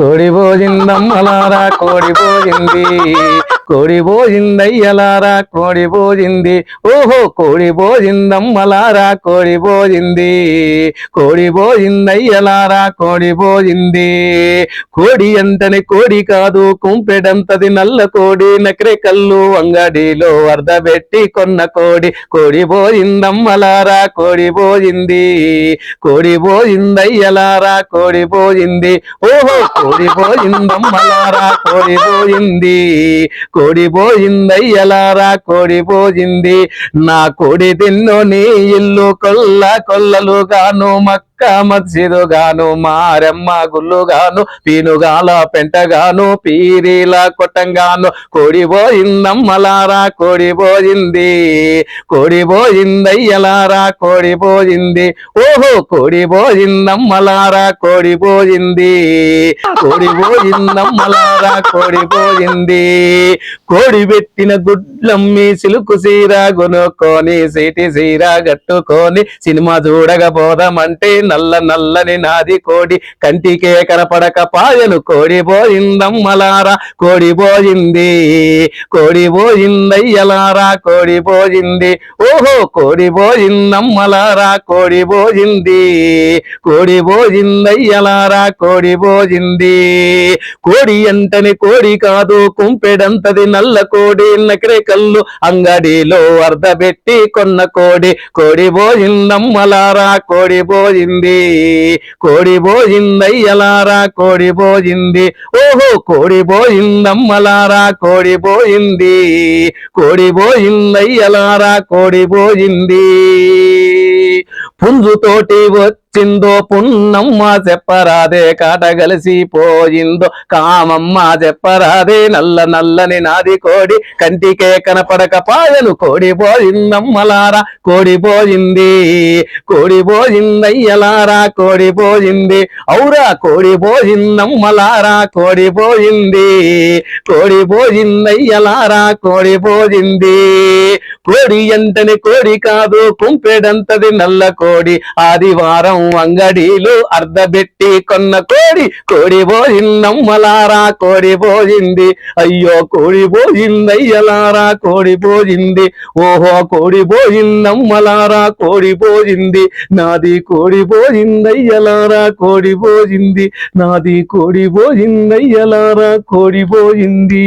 కోడి పోయిందమ్మలారా కోడి పోయింది కోడి భోజిందయ్యలారా కోడి భోజింది ఓహో కోడి భోజిందమ్మలారా కోడి భోజింది కోడి భోజిందయ్యలారా కోడి భోజింది కోడి అంటని కోడి కాదు కుంపెడంతది నల్ల కోడి. నకరే కల్లు అంగడిలో అర్ధబెట్టి కొన్న కోడి. కోడి భోజిందమ్మలారా కోడి భోజింది కోడి భోజిందయ్యలారా కోడి భోజింది ఓహో కోడి భోజిందమ్మలారా కోడి పోయింది కోడి పోయిందయ్యలారా కోడి పోయింది నా కోడి తిన్ను నీ ఇల్లు కొల్ల కొల్లలుగాను మక్క మత్సిదు గాను మారెమ్మ గుళ్ళుగాను పీనుగాల పెంటగాను పీరీల కొట్టంగాను కోడిపోయిందమ్మలారా కోడిపోయింది కోడిపోయిందయ్యలారా కోడిపోయింది ఓహో కోడిపోయిందమ్మలారా కోడిపోయింది కోడిపోయిందమ్మలారా కోడిపోయింది. కోడి పోయిందమ్మలారా కోడి పోయింది పెట్టిన గుడ్లమ్మి సిలుకు సీర కొనుక్కొని సిటి సీర కట్టుకొని సినిమా చూడకపోదామంటే నల్ల నల్లని నాది కోడి. కంటికే కనపడక పాయను కోడి బోయిందమ్మలారా కోడి బోయింది కోడి బోయిందయ్యలారా కోడి బోయింది ఓహో కోడి బోయిందమ్మలారా కోడి బోయింది కోడి బోయిందయ్యలారా కోడి బోయింది కోడి అంటని కోడి కాదు కుంపెడంతది నల్ల కోడి. నకరే కల్లు అంగడిలో అర్ధబెట్టి కొన్న కోడి. కోడి బోయిందమ్మలారా కోడి పోయింది. కోడి పోయిందయ్యలారా కోడి పోయింది. ఓహో కోడి పోయిందమ్మలారా కోడి పోయింది. కోడి పోయిందయ్యలారా కోడి పోయింది. పుంజుతోటి వచ్చిందో పున్నమ్మ చెప్పరాదే కాటగలిసి పోయిందో కామమ్మ చెప్పరాదే నల్ల నల్లని నాది కోడి కంటికే కనపడక పాయను కోడి పోయిందమ్మలారా కోడి పోయింది కోడి పోయిందయ్యలారా కోడి పోయింది ఔరా కోడి పోయిందమ్మలారా కోడి పోయింది కోడి పోయిందయ్యలారా కోడి పోయింది కోడి ఎంతని కోడి కాదు కుంపెడంతది నల్ల కోడి. ఆదివారం అంగడిలో అర్ధబెట్టి కొన్న కోడి కోడి పోయిందమ్మలారా కోడి పోయింది అయ్యో కోడి పోయిందయ్యలారా కోడి పోయింది ఓహో కోడి పోయిందమ్మలారా కోడి పోయింది నాది కోడి పోయిందయ్యలారా కోడి పోయింది నాది కోడి పోయిందయ్యలారా కోడి పోయింది